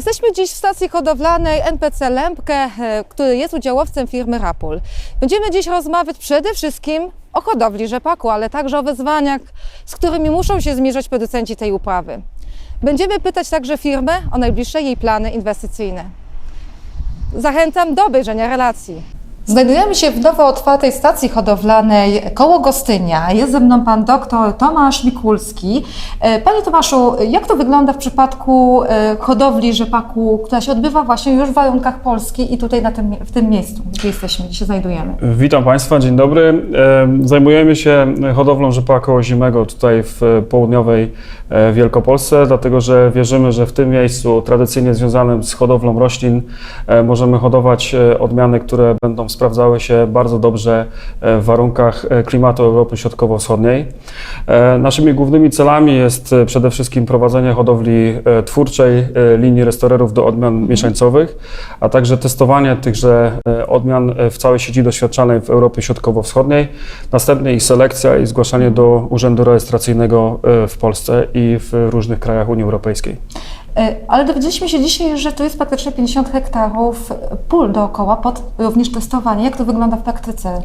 Jesteśmy dziś w stacji hodowlanej NPC Lębkę, e, który jest udziałowcem firmy Rapul. Będziemy dziś rozmawiać przede wszystkim o hodowli rzepaku, ale także o wyzwaniach, z którymi muszą się zmierzyć producenci tej uprawy. Będziemy pytać także firmę o najbliższe jej plany inwestycyjne. Zachęcam do obejrzenia relacji. Znajdujemy się w nowo otwartej stacji hodowlanej koło Gostynia. Jest ze mną pan doktor Tomasz Mikulski. E, Panie Tomaszu, jak to wygląda w przypadku e, hodowli rzepaku, która się odbywa właśnie już w warunkach Polski i tutaj na tym, w tym miejscu, gdzie jesteśmy, gdzie się znajdujemy? Witam Państwa, dzień dobry. E, Zajmujemy się hodowlą rzepaku ozimego tutaj w południowej Wielkopolsce, dlatego że wierzymy, że w tym miejscu tradycyjnie związanym z hodowlą roślin możemy hodować odmiany, które będą sprawdzały się bardzo dobrze e, w warunkach e, klimatu Europy Środkowo-Wschodniej. E, Naszymi głównymi celami jest przede wszystkim prowadzenie hodowli twórczej linii restaurerów do odmian mieszańcowych, a także testowanie tychże odmian w całej sieci doświadczalnej w Europie Środkowo-Wschodniej, następnie ich selekcja i zgłaszanie do Urzędu Rejestracyjnego w Polsce i w różnych krajach Unii Europejskiej. E, Ale dowiedzieliśmy się dzisiaj, że tu jest praktycznie 50 hektarów pól dookoła pod również testowanie. Jak to wygląda w praktyce?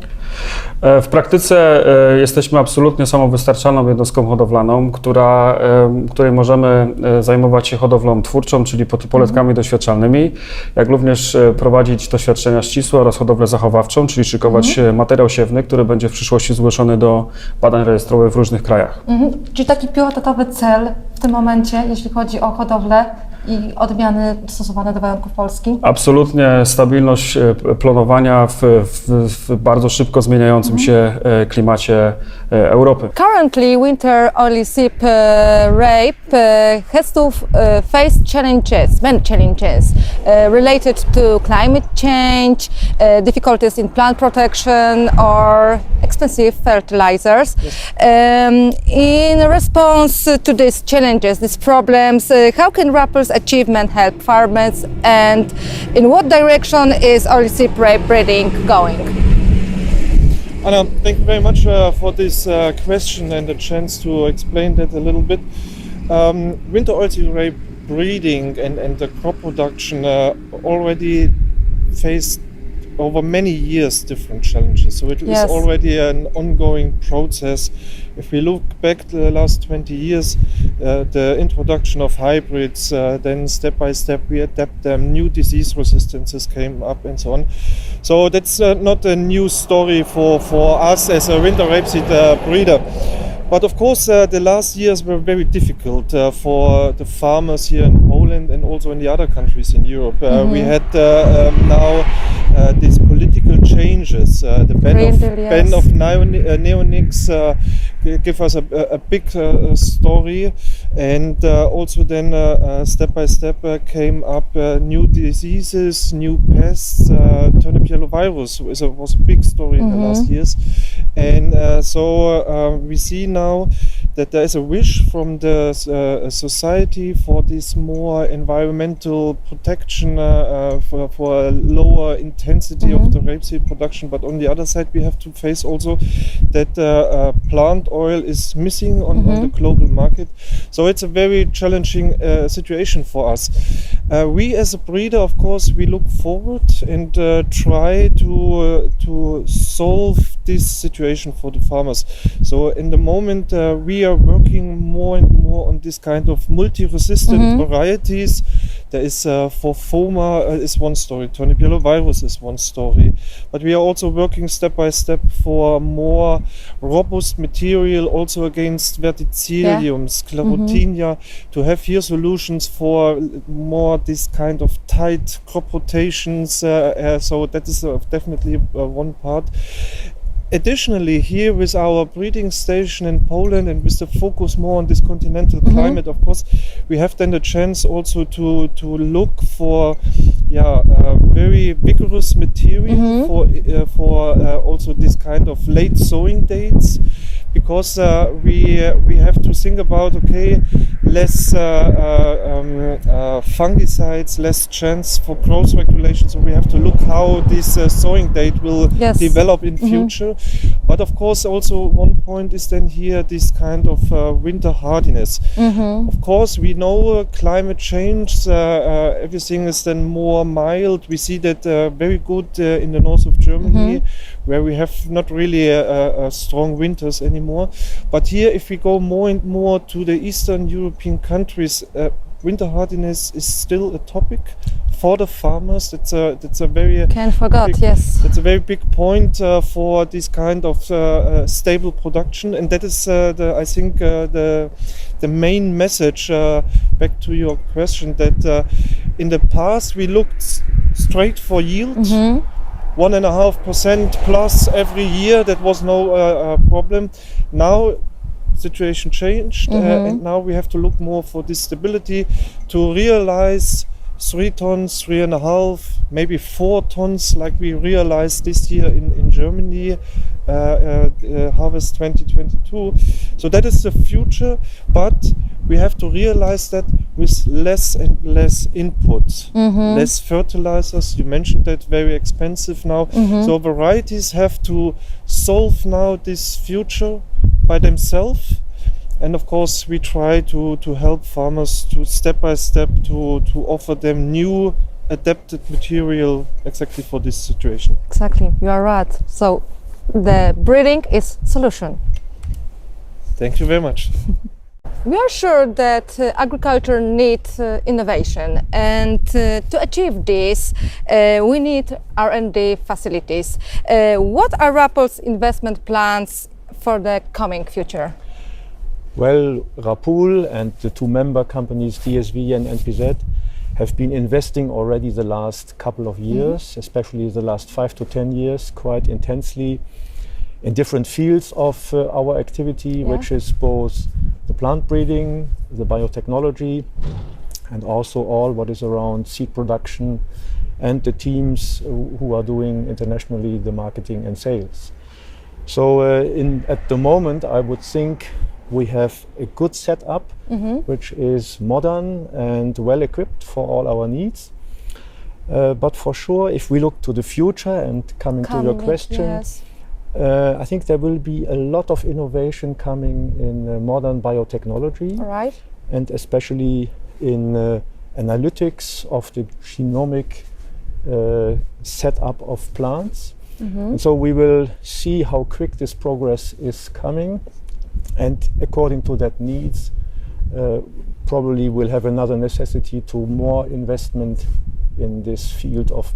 E, W praktyce e, jesteśmy absolutnie samowystarczalną jednostką hodowlaną, która, e, której możemy e, zajmować się hodowlą twórczą, czyli poletkami doświadczalnymi, jak również e, prowadzić doświadczenia ścisłe oraz hodowlę zachowawczą, czyli szykować e, materiał siewny, który będzie w przyszłości zgłoszony do badań rejestrowych w różnych krajach. Mhm. Czyli taki priorytetowy cel tym momencie, jeśli chodzi o hodowlę i odmiany stosowane do warunków Polski? Absolutnie stabilność e, p- planowania w, w, w bardzo szybko zmieniającym się e, klimacie Europy. Currently, winter seep uh, rape uh, has to uh, face challenges, many challenges uh, related to climate change, uh, difficulties in plant protection, or expensive fertilizers. Um, in response to these challenges, these problems, uh, how can Rappel's achievement help farmers, and in what direction is seep rape breeding going? Anna, thank you very much uh, for this uh, question and the chance to explain that a little bit. Um, winter oilseed rape breeding and, and the crop production uh, already faced over many years different challenges. So it is Yes. already an ongoing process. If we look back the last 20 years, uh, the introduction of hybrids, uh, then step by step we adapt them, new disease resistances came up and so on. So that's uh, not a new story for, for us as a winter rapeseed uh, breeder. But of course, uh, the last years were very difficult uh, for the farmers here in Poland and also in the other countries in Europe. Uh, We had uh, um, now uh, these political changes. Uh, the ban of, yes. ban of uh, neonics uh, give us a, a big uh, story, and uh, also then uh, uh, step by step uh, came up uh, new diseases, new pests. Uh, turnip yellow virus was a, was a big story in the last years, and uh, so uh, we see now that there is a wish from the uh, society for this more environmental protection uh, uh, for, for a lower intensity of the rapeseed production. But on the other side, we have to face also that uh, uh, plant oil is missing on, on the global market. So it's a very challenging uh, situation for us. Uh, we, as a breeder, of course, we look forward and uh, try to uh, to solve this situation for the farmers. So in the moment, uh, we are working more and more on this kind of multi-resistant varieties. There is uh, for FOMA uh, is one story, turnip yellow virus is one story, but we are also working step by step for more robust material, also against verticillium, sclerotinia, to have here solutions for more this kind of tight crop rotations. Uh, uh, so that is uh, definitely uh, one part additionally here with our breeding station in poland and with the focus more on this continental climate of course we have then the chance also to to look for yeah uh, very vigorous material for uh, for uh, also this kind of late sowing dates because uh, we uh, we have to think about okay less uh, uh, um, uh, fungicides, less chance for growth regulation. So we have to look how this uh, sowing date will Yes. develop in Mhm. future. But of course, also one point is then here this kind of uh, winter hardiness. Mhm. Of course, we know uh, climate change. Uh, uh, everything is then more mild. We see that uh, very good uh, in the north of Germany, where we have not really strong winters anymore. But here, if we go more and more to the Eastern European countries, uh, winter hardiness is still a topic for the farmers. That's a that's a very Can't forget, Big- yes. that's a very big point uh, for this kind of uh, uh, stable production, and that is, uh, the, I think, uh, the the main message. Uh, back to your question, that uh, in the past we looked straight for yield, Mhm. one and a half percent plus every year. That was no uh, uh, problem. Now situation changed, Mhm. uh, and now we have to look more for this stability to realize three tons, three and a half, maybe four tons, like we realized this year in, in Germany, uh, uh, uh, harvest 2022. So that is the future, but we have to realize that with less and less input, Mhm. less fertilizers. You mentioned that very expensive now. Mhm. So varieties have to solve now this future by themselves. And of course, we try to, to help farmers to step by step to, to offer them new adapted material exactly for this situation. Exactly, you are right. So the breeding is solution. Thank you very much. We are sure that uh, agriculture needs uh, innovation, and uh, to achieve this, uh, we need R&D facilities. Uh, what are Rappel's investment plans for the coming future? Well, Rapul and the two member companies, DSV and NPZ, have been investing already the last couple of years, especially the last five to ten years, quite intensely in different fields of uh, our activity, Yeah. which is both the plant breeding, the biotechnology, and also all what is around seed production and the teams who who are doing internationally the marketing and sales. So uh, in at the moment, I would think we have a good setup, which is modern and well equipped for all our needs. Uh, but for sure, if we look to the future and coming to your Coming, question, yes. uh, I think there will be a lot of innovation coming in uh, modern biotechnology right. and especially in uh, analytics of the genomic uh, setup of plants. And so we will see how quick this progress is coming, and according to that needs, uh, probably will have another necessity to more investment in this field of,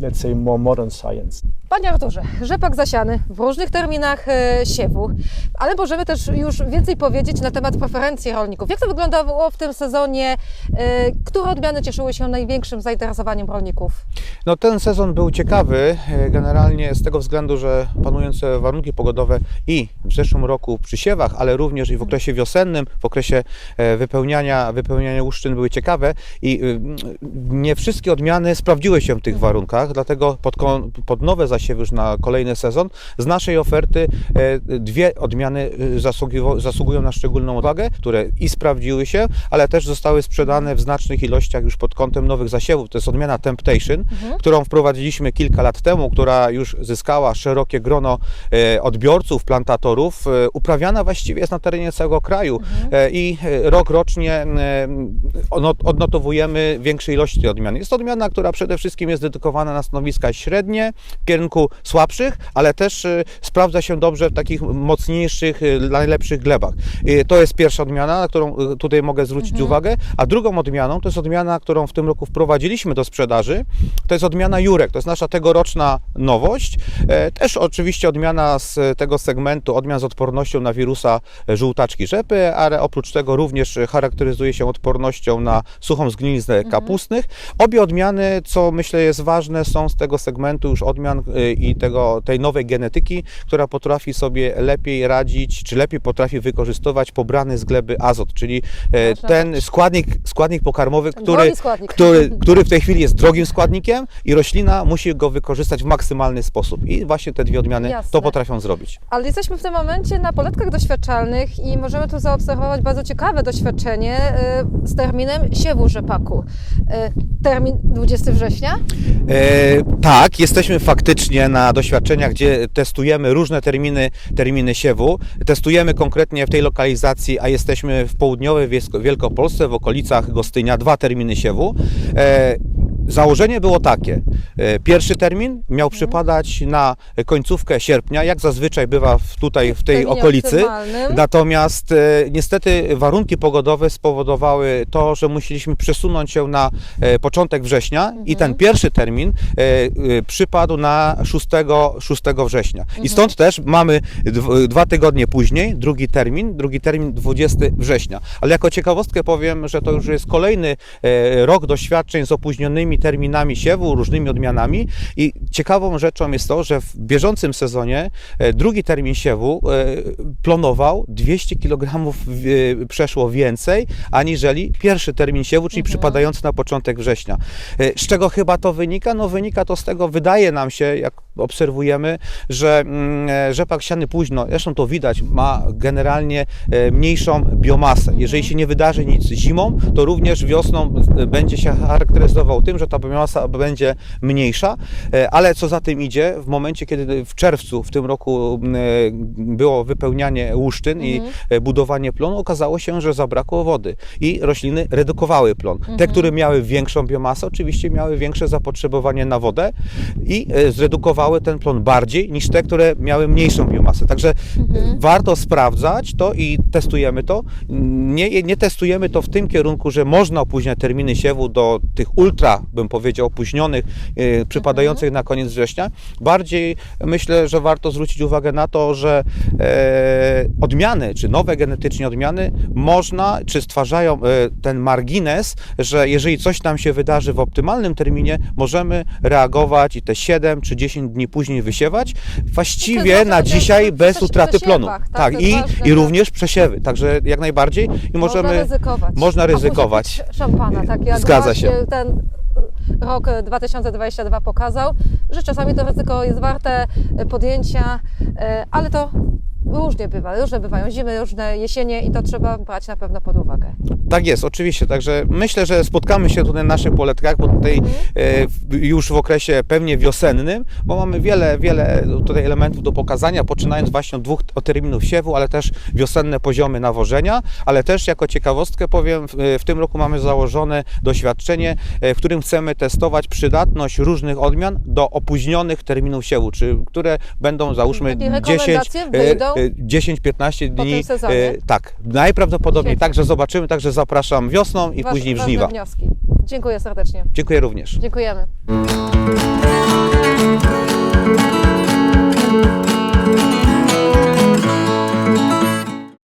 let's say, more modern science. Panie Arturze, rzepak zasiany w różnych terminach e, siewu, ale możemy też już więcej powiedzieć na temat preferencji rolników. Jak to wyglądało w tym sezonie? E, które odmiany cieszyły się największym zainteresowaniem rolników? No ten sezon był ciekawy e, generalnie z tego względu, że panujące warunki pogodowe i w zeszłym roku przy siewach, ale również i w okresie wiosennym, w okresie wypełniania, wypełniania łuszczyn były ciekawe i y, nie wszystkie odmiany sprawdziły się w tych warunkach, dlatego pod, pod nowe zasiewy już na kolejny sezon. Z naszej oferty e, dwie odmiany zasługiwo- zasługują na szczególną uwagę, które i sprawdziły się, ale też zostały sprzedane w znacznych ilościach już pod kątem nowych zasiewów. To jest odmiana Temptation, którą wprowadziliśmy kilka lat temu, która już zyskała szerokie grono e, odbiorców, plantatorów, e, uprawiana właściwie jest na terenie całego kraju. E, i e, rok rocznie e, odnotowujemy większe ilości tej odmiany. Jest to odmiana, która przede wszystkim jest dedykowana na stanowiska średnie, w kierunku słabszych, ale też e, sprawdza się dobrze w takich mocniejszych, e, najlepszych glebach. E, To jest pierwsza odmiana, na którą tutaj mogę zwrócić uwagę, a drugą odmianą to jest odmiana, którą w tym roku wprowadziliśmy do sprzedaży. To jest odmiana Jurek, to jest nasza tegoroczna nowość. E, Też oczywiście odmiana z tego segmentu, odmian z odpornością na wirusa e, żółtaczki rzepy, ale oprócz tego również charakteryzuje się odpornością na suchą zgniliznę kapustnych. Obie odmiany, co myślę jest ważne, są z tego segmentu już odmian y, i tego, tej nowej genetyki, która potrafi sobie lepiej radzić, czy lepiej potrafi wykorzystywać pobrany z gleby azot, czyli e, ten składnik, składnik pokarmowy, który, składnik. który, który w tej chwili jest drogim składnikiem i roślina musi go wykorzystać w maksymalny sposób. I właśnie te dwie odmiany Jasne. to potrafią zrobić. Ale jesteśmy w tym momencie na poletkach doświadczalnych i możemy tu zaobserwować bardzo ciekawe doświadczenie y, z terminem siewu rzepaku. Termin 20 września? E, tak, jesteśmy faktycznie na doświadczeniach, gdzie testujemy różne terminy, terminy siewu. Testujemy konkretnie w tej lokalizacji, a jesteśmy w południowej Wielko- Wielkopolsce, w okolicach Gostynia, dwa terminy siewu. E, Założenie było takie. E, Pierwszy termin miał przypadać na końcówkę sierpnia, jak zazwyczaj bywa w, tutaj w tej okolicy. Natomiast e, niestety warunki pogodowe spowodowały to, że musieliśmy przesunąć się na e, początek września i ten pierwszy termin e, e, przypadł na 6, 6 września. I stąd też mamy dw- dwa tygodnie później drugi termin, drugi termin 20 września. Ale jako ciekawostkę powiem, że to już jest kolejny e, rok doświadczeń z opóźnionymi terminami siewu, różnymi odmianami i ciekawą rzeczą jest to, że w bieżącym sezonie e, drugi termin siewu e, plonował 200 kg e, przeszło więcej aniżeli pierwszy termin siewu, czyli przypadający na początek września. Z czego chyba to wynika? No wynika to z tego, wydaje nam się, jak obserwujemy, że mm, rzepak siany późno, zresztą to widać, ma generalnie e, mniejszą biomasę. Jeżeli się nie wydarzy nic zimą, to również wiosną e, będzie się charakteryzował tym, że ta biomasa będzie mniejsza, e, ale co za tym idzie, w momencie, kiedy w czerwcu w tym roku m, e, było wypełnianie łuszczyn i e, budowanie plonu, okazało się, że zabrakło wody i rośliny redukowały plon. Te, które miały większą biomasę, oczywiście miały większe zapotrzebowanie na wodę i e, ten plon bardziej niż te, które miały mniejszą biomasę. Także e, warto sprawdzać to i testujemy to. Nie, nie testujemy to w tym kierunku, że można opóźniać terminy siewu do tych ultra, bym powiedział, opóźnionych, e, przypadających na koniec września. Bardziej myślę, że warto zwrócić uwagę na to, że e, odmiany, czy nowe genetycznie odmiany, można, czy stwarzają e, ten margines, że jeżeli coś nam się wydarzy w optymalnym terminie, możemy reagować i te 7 czy 10 dni później wysiewać, właściwie ważne, na dzisiaj bez utraty plonu. tak, Tak, i, i również przesiewy, także jak najbardziej i Można możemy... ryzykować. można A później ryzykować. pić Szampana, tak jak Zgadza właśnie się. ten rok 2022 pokazał, że czasami to ryzyko jest warte podjęcia, e, ale to różnie bywa, różne bywają zimy, różne jesienie i to trzeba brać na pewno pod uwagę. Tak jest, oczywiście. Także myślę, że spotkamy się tutaj na naszych poletkach, bo tutaj Mhm. e, w- już w okresie pewnie wiosennym, bo mamy wiele, wiele tutaj elementów do pokazania, poczynając właśnie od dwóch od terminów siewu, ale też wiosenne poziomy nawożenia, ale też jako ciekawostkę powiem, w, w tym roku mamy założone doświadczenie, e, w którym chcemy testować przydatność różnych odmian do opóźnionych terminów siewu, czy które będą załóżmy Takie 10, rekomendacje e, wyjdą e, 10-15 po dni. tym sezonie? e, Tak, najprawdopodobniej Świetnie. także zobaczymy, także zapraszam wiosną i Waż- później w ważne żniwa. wnioski. Dziękuję serdecznie. Dziękuję również. Dziękujemy.